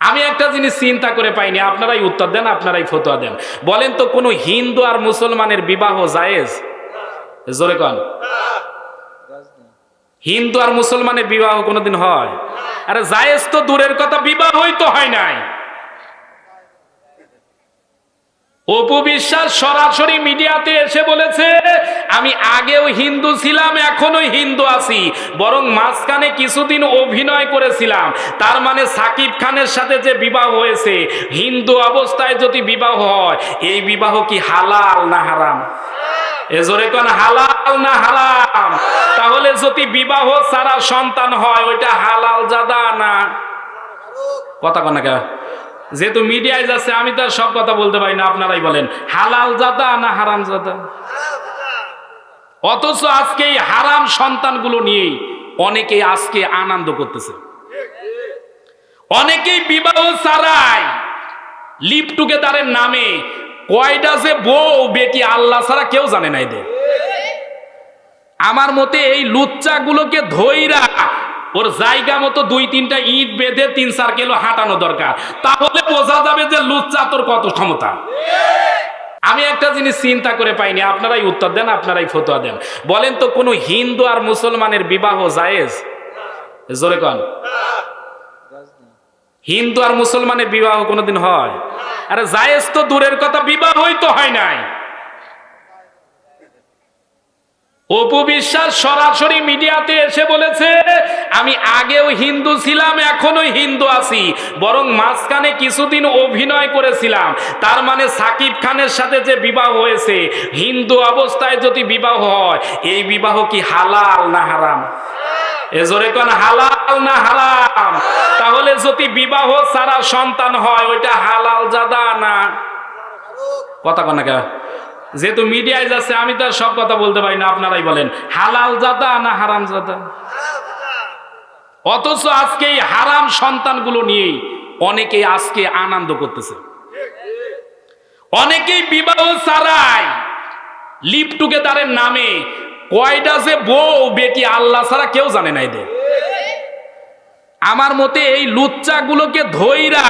আমি একটা জিনিস চিন্তা করে পাইনি, আপনারাই উত্তর দেন, আপনারাই ফতোয়া দেন। বলেন তো, কোনো হিন্দু আর মুসলমানের বিবাহ জায়েজ? জোরে কন। হিন্দু আর মুসলমানের বিবাহ কোনোদিন হয়? আরে জায়েজ তো দূরের কথা, বিবাহই তো হয় নাই। অপু বিশ্বাস সরাসরি মিডিয়াতে এসে বলেছে, আমি আগেও হিন্দু ছিলাম এখনও হিন্দু আছি। বরং মাঝখানে কিছুদিন অভিনয় করেছিলাম। তার মানে সাকিব খানের সাথে যে বিবাহ হয়েছে, হিন্দু অবস্থায় যদি বিবাহ হয়, এই বিবাহ কি হালাল না হারাম? এজোরে কোন হালাল না হারাম? তাহলে যদি বিবাহ ছাড়া সন্তান হয়, ওইটা হালাল জাদা না? কথা কন না? যেহেতু মিডিয়ায় যাচ্ছে, আমি তো সব কথা বলতে পারি না, আপনারাই বলেন। হালাল জাদা না হারাম জাদা? অথচ আজকে হারাম সন্তানগুলো নিয়েই অনেকেই আজকে আনন্দ করতেছে। অনেকেই বিবাহ ছাড়াই লিপ টুগেদারের নামে কয়টা যে বউ বেটি আল্লাহ ছাড়া কেউ জানে না এদের। আমার মতে এই লুচ্চাগুলোকে ধইরা ওর জায়গা মতো দুই তিনটা ইট বেঁধে তিন চার কিলো হাঁটানো দরকার। তাহলে বোঝা যাবে যে লুচ্চা তোর কত ক্ষমতা। আমি একটা জিনিস চিন্তা করে পাইনি, আপনারাই উত্তর দেন, আপনারাই ফতোয়া দেন। বলেন তো কোনো হিন্দু আর মুসলমানের বিবাহ জায়েজ? জোরে কন। হিন্দু আর মুসলমানের বিবাহ কোনোদিন হয়? আরে জায়েজ তো দূরের কথা, বিবাহই তো হয় নাই। অপু বিশ্বাস সরাসরি মিডিয়াতে এসে বলেছে, আমি আগেও হিন্দু ছিলাম এখনও হিন্দু আছি। বরং মাঝখানে কিছুদিন অভিনয় করেছিলাম। তার মানে সাকিব খানের সাথে যে বিবাহ হয়েছে, হিন্দু অবস্থায় যদি বিবাহ হয়, এই বিবাহ কি হালাল না হারাম? এজোরে কোন হালাল না হারাম? তাহলে যদি বিবাহ ছাড়া সন্তান হয়, ওইটা হালাল জাদা না? কথা কন কেন? যেহেতু মিডিয়ায় যাচ্ছে, আমি তো সব কথা বলতে পারি না, আপনারাই বলেন। হালাল জাদা না হারাম জাদা? অথচ আজকে এই হারাম সন্তানগুলো নিয়েই অনেকেই আজকে আনন্দ করতেছে। অনেকেই বিবাহ ছাড়াই লিপ টুগেদারের নামে কয়টা যে বউ, বেটি, আল্লাহ ছাড়া কেউ জানে না এদের। আমার মতে এই লুচ্চাগুলোকে ধইরা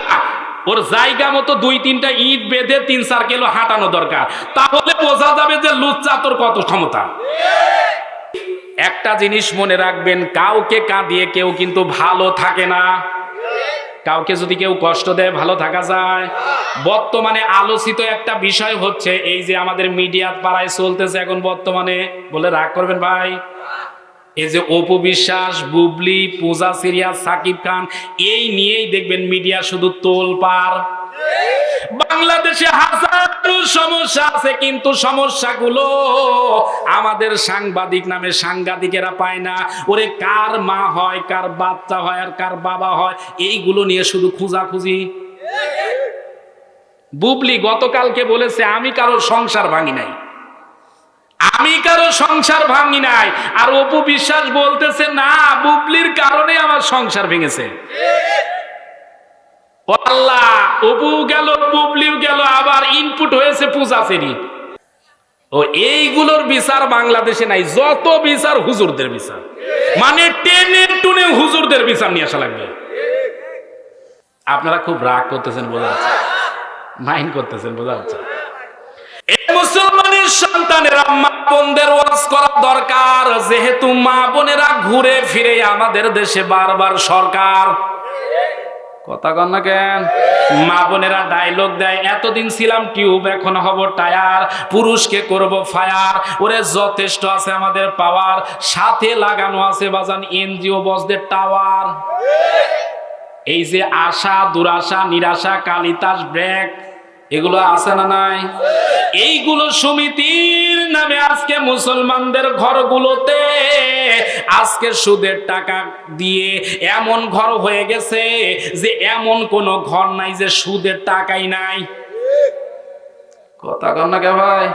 ওর জায়গা মতো দুই তিনটা ইট বেঁধে তিন চার কিলো হাঁটানো দরকার। তাহলে বোঝা যাবে যে লুচ্চা তোর কত ক্ষমতা। একটা জিনিস মনে রাখবেন, কাউকে কাঁদিয়ে কেউ কিন্তু ভালো থাকে না। কাউকে যদি কেউ কষ্ট দেয়, ভালো থাকা যায়। বর্তমানে আলোচিত একটা বিষয় হচ্ছে, এই যে আমাদের মিডিয়া পাড়ায় চলতেছে এখন বর্তমানে, বলে রাগ করবেন ভাই? এই যে অপবিশ্বাস, বুবলি, পূজা সিরিয়া সাকিব খান, এই নিয়েই দেখবেন মিডিয়া শুধু তোল পার বাংলাদেশে হাজারো সমস্যা আছে, কিন্তু সমস্যাগুলো আমাদের সাংবাদিক নামে সাংবাদিকেরা পায় না। ওরে কার মা হয়, কার বাচ্চা হয়, আর কার বাবা হয়, এইগুলো নিয়ে শুধু খুঁজাখুঁজি। বুবলি গতকালকে বলেছে, আমি কারোর সংসার ভাঙি নাই। আমি কারও সংসার ভাঙি নাই। আর অপু বিশ্বাস বলতেছে, না, বুবলির কারণে আমার সংসার ভেঙেছে। আল্লাহ অপু গেল, বুবলিও গেল, আবার ইনপুট হয়েছে পূজা ফেরি। ও, এইগুলোর বিচার বাংলাদেশে নাই, যত বিচার হুজুরদের বিচার। মানে টেনে টুনে হুজুরদের বিচার নিয়ে আসা লাগবে। আপনারা খুব রাগ করতেছেন, বোঝা যাচ্ছে। মাইন্ড করতেছেন, বোঝা যাচ্ছে। সন্তানেরা মা বোনদের ওয়াজ করা দরকার। যেহেতু মা বোনেরা ঘুরে ফিরে আমাদের দেশে বারবার সরকার। কথা কন না কেন? মা বোনেরা ডায়লগ দেয়, এতদিন ছিলাম টিউব এখন হব টায়ার পুরুষকে করব ফায়ার ওরে যথেষ্ট আছে আমাদের পাওয়ার সাথে লাগানো আছে বাজান এনজিও বসদের টাওয়ার এই যে আশা, দুরাশা, নিরাশা কালিতাস ব্রেক এগুলো আছে না নাই? এইগুলো সমিতির নামে আজকে মুসলমানদের ঘরগুলোতে আজকে সুদের টাকা দিয়ে এমন ঘর হয়ে গেছে যে এমন কোনো ঘর নাই যে সুদের টাকাই নাই। কথা কর না কে ভাই?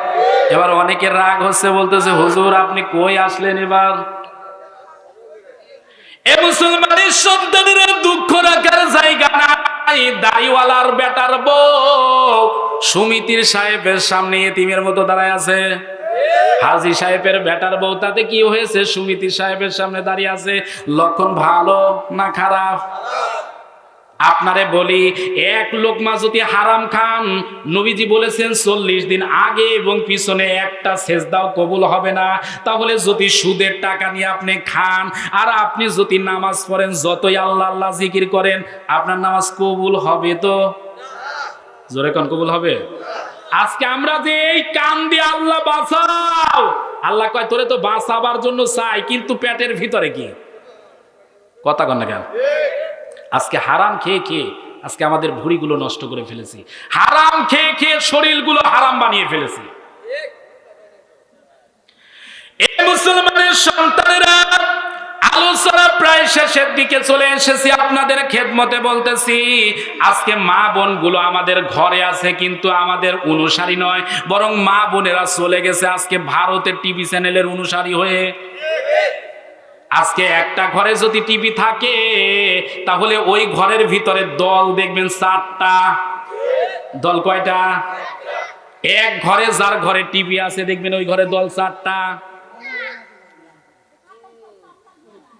এবার অনেকের রাগ হচ্ছে, বলতেছে, হুজুর, আপনি কই আসলেন এবার? এ মুসলমানের সন্তানেরা দুঃখ রাখার জায়গা নাই দাড়িওয়ালার বেটার বউ। সুমিতির সাহেবের সামনে এতিমের মতো দাঁড়ায় আছে। হাজি সাহেবের বেটার বউ, তাতে কি হয়েছে? সুমিতির সাহেবের সামনে দাঁড়িয়ে আছে। লক্ষণ ভালো না খারাপ? আপনারে বলি, এক লোকমা যদি হারাম খান, নবীজি বলেছেন, চল্লিশ দিন আগে এবং পিছনে একটা সেজদাও কবুল হবে না। তাহলে যদি সুদের টাকা নিয়ে আপনি খান, আর আপনি যদি নামাজ পড়েন, যতই আল্লাহ আল্লাহ জিকির করেন, আপনার নামাজ কবুল হবে তো? জোরে কোন কবুল হবে? আজকে আমরা যে এই কান দিয়ে আল্লাহ বাঁচাও। আল্লাহ কয়, তোরে তো বাঁচাবার জন্য চাই, কিন্তু পেটের ভিতরে কি? কথা কন না কেন? আজকে হারাম খেয়ে খেয়ে আজকে আমাদের ভুঁড়িগুলো নষ্ট করে ফেলেছি। হারাম খেয়ে খেয়ে শরীরগুলো হারাম বানিয়ে ফেলেছি। মুসলমানের সন্তানেরা আলোচনা প্রায় শেষের দিকে চলে এসেছি আপনাদের খেদমতে বলতেছি, আজকে মা বোনগুলো আমাদের ঘরে আছে কিন্তু আমাদের অনুসারী নয়, বরং মা বোনেরা চলে গেছে আজকে ভারতের টিভি চ্যানেলের অনুসারী হয়ে। আজকে একটা ঘরে যদি টিভি থাকে, তাহলে ওই ঘরের ভিতরে দল দেখবেন চারটা। দল কয়টা? এক ঘরে যার ঘরে টিভি আছে, দেখবেন ওই ঘরে দল চারটা।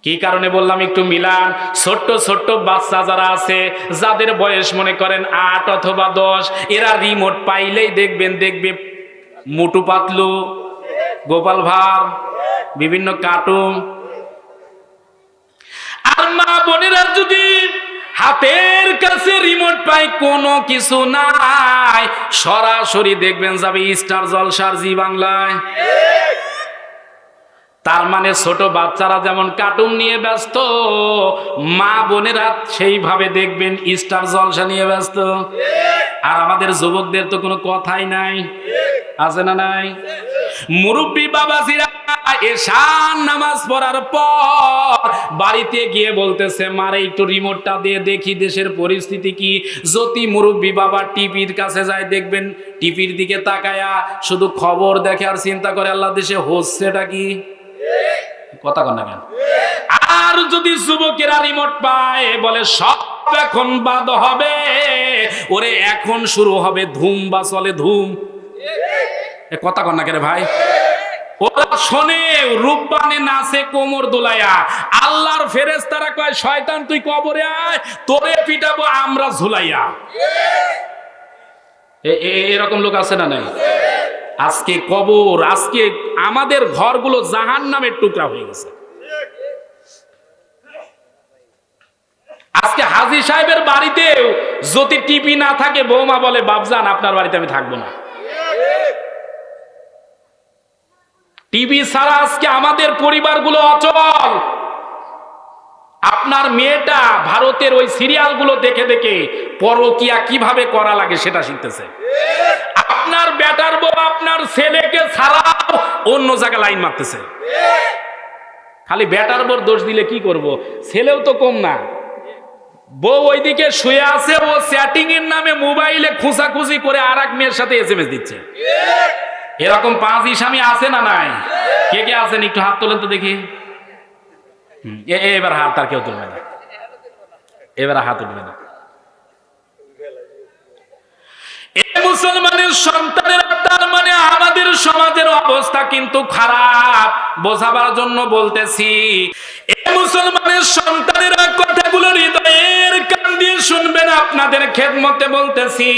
কি কারণে বললাম একটু মিলান? ছোট্ট ছোট্ট বাচ্চা যারা আছে, যাদের বয়স মনে করেন আট অথবা দশ, এরা রিমোট পাইলেই দেখবেন, দেখবে মুটু পাতলু, গোপাল ভাঁড়, বিভিন্ন কার্টুন মা বোনেরা যদি হাতের কাছে রিমোট পাই কোনো কিছু নাই। সরাসরি দেখবেন যাবে স্টার জলসার জি বাংলায়। তার মানে ছোট বাচ্চারা যেমন কার্টুন নিয়ে ব্যস্ত, মা বোনেরা সেইভাবে দেখবেন স্টার জলসা নিয়ে ব্যস্ত। আর আমাদের যুবকদের তো কোনো কথাই নাই। আছে না নাই? মুরব্বী বাবাজিরা এশান নামাজ পড়ার পর বাড়িতে গিয়ে বলতেছে, মারে, একটু রিমোটটা দিয়ে দেখি দেশের পরিস্থিতি কি। জ্যোতি মুরব্বী বাবা টিভির কাছে যায়, দেখবেন টিভির দিকে তাকায়া শুধু খবর দেখে আর চিন্তা করে, আল্লাহ দেশে হচ্ছেটা কি? কথা কন না কেন? আর যদি যুবকেরা রিমোট পায়, বলে, সব এখন বাদ হবে। ওরে, এখন শুরু হবে ধুম বা চলে ধুম। কথা কন না কেন ভাই? ওরা শোনে রূপবানে নাচে কোমর দোলায়া আল্লাহর ফেরেস তারা কয়, শয়তান, তুই কবরে আয়, তোরে পিটাবো আমরা ঝুলাইয়া। এরকম লোক আছে না নাই? আজকে কবর, আজকে আমাদের ঘরগুলো জাহান নামের টুকরা হয়ে গেছে। আজকে হাজি সাহেবের বাড়িতেও যদি টিপি না থাকে, বৌমা বলে বাবজান আপনার বাড়িতে আমি থাকব না। টিভি ছাড়া আজকে আমাদের পরিবারগুলো অচল। আপনার মেয়েটা ভারতের ওই সিরিয়ালগুলো দেখে দেখে পরকিয়া কীভাবে করা লাগে সেটা শিখতেছে। আপনার বেটার বউ আপনার ছেলেকে ছাড়াও অন্য জায়গায় লাইন মারতেছে। খালি বেটার বউর দোষ দিলে কি করব? ছেলেও তো কম না। বউ ওইদিকে শুয়ে আছে, ও চ্যাটিং এর নামে মোবাইলে খুঁচাখুচি করে আর এক মেয়ের সাথে এসএমএস দিচ্ছে। এরকম পাঁচ ইসামি আছে না নাই? কে কে আছেন? একটু হাত তোলেন তো দেখি। এবার হাত আর কেউ তুলবে না। এবার হাত উঠবে না। মুসলমানের সন্তানের মানে আমাদের সমাজের অবস্থা কিন্তু খারাপ। বোঝাবার জন্য বলতেছি, এ মুসলমানের সন্তানের শুনবেন, আপনাদের খেদমতে বলতেছি,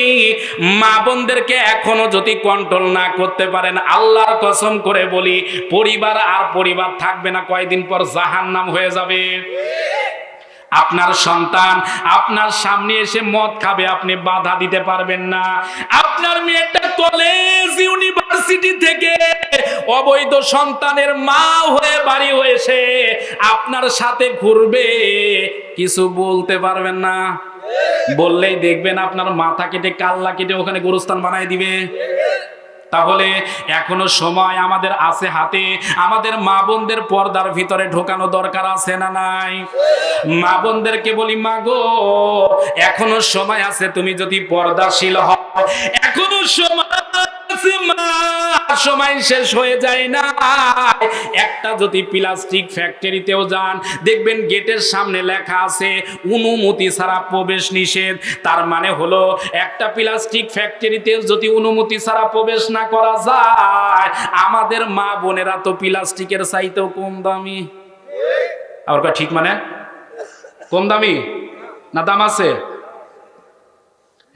মা বোনদেরকে এখনও যদি কন্ট্রোল না করতে পারেন, আল্লাহর কসম করে বলি, পরিবার আর পরিবার থাকবে না, কয়দিন পর জাহান্নাম হয়ে যাবে। আপনার সন্তান আপনার সামনে এসে মদ খাবে, আপনি বাধা দিতে পারবেন না। আপনার মেয়েটা কলেজ ইউনিভার্সিটি থেকে অবৈধ সন্তানের মা হয়ে বাড়ি হয়েছে, আপনার সাথে ঘুরবে, কিছু বলতে পারবেন না। বললেই দেখবেন আপনার মাথা কেটে, কাল্লা কেটে ওখানে গোরস্থান বানায় দিবে। তাহলে এখনও সময় আমাদের আছে হাতে। আমাদের মা বোনদের পর্দার ভিতরে ঢোকানো দরকার আছে না নাই? মা বোনদেরকে বলি, মা গো, এখনও সময় আছে, তুমি যদি পর্দাশীল হও। এখনও সময় আছে, মা। সময় শেষ হয়ে যায় না। একটা যদি প্লাস্টিক ফ্যাক্টরিতেও যান, দেখবেন গেটের সামনে লেখা আছে, অনুমতি ছাড়া প্রবেশ নিষেধ। তার মানে হলো, একটা প্লাস্টিক ফ্যাক্টরিতে যদি অনুমতি ছাড়া প্রবেশ না করা যায়, আমাদের মা বোনেরা তো প্লাস্টিকের চাইতেও কম দামি। আবার ঠিক মানে? কম দামি? না দাম আছে?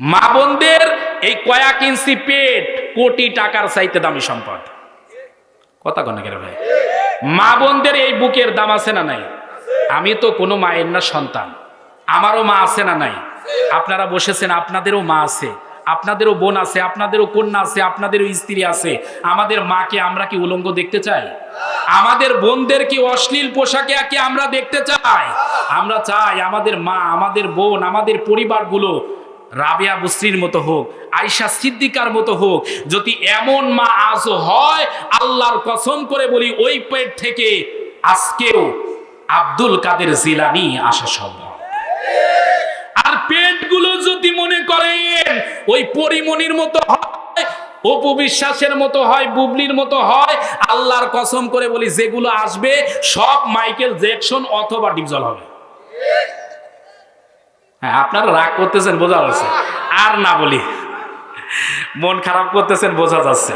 মা বোনদের এই কয়েক ইঞ্চি পেট কোটি টাকার চাইতে দামি সম্পদ। কথা কন কেন ভাই? মা বোনদের এই বুকের দাম আছে না নাই? আমি তো কোনো মায়ের না সন্তান। আমারও মা আছে না নাই? আপনারা বসেছেন, আপনাদেরও মা আছে। আপনাদেরও বোন আছে, আপনাদেরও কন্যা আছে, আপনাদেরও স্ত্রী আছে। আমাদের মাকে আমরা কি উলঙ্গ দেখতে চাই? আমাদের বোনদের কি অশ্লীল পোশাকে আমরা দেখতে চাই? আমরা চাই আমাদের মা, আমাদের বোন, আমাদের পরিবারগুলো রাবিয়া বুসরির মতো হোক আয়সা সিদ্দিকার মতো হোক, যদি এমন মা আজও হয়, আল্লাহর কসম করে বলি, ওই পেট থেকে আজকেও আব্দুল কাদের জিলানি আসা সম্ভব। আর পেটগুলো যদি মনে করেন, ওই পরিমণির মতো হয় মতো হয়, বুবলির মতো হয়, আল্লাহর কসম করে বলি, যেগুলো আসবে, সব মাইকেল জ্যাকসন অথবা ডিপজল হবে। হ্যাঁ আপনারা রাগ করতেছেন বোঝা যাচ্ছে। আর না বলি মন খারাপ করতেছেন বোঝা যাচ্ছে।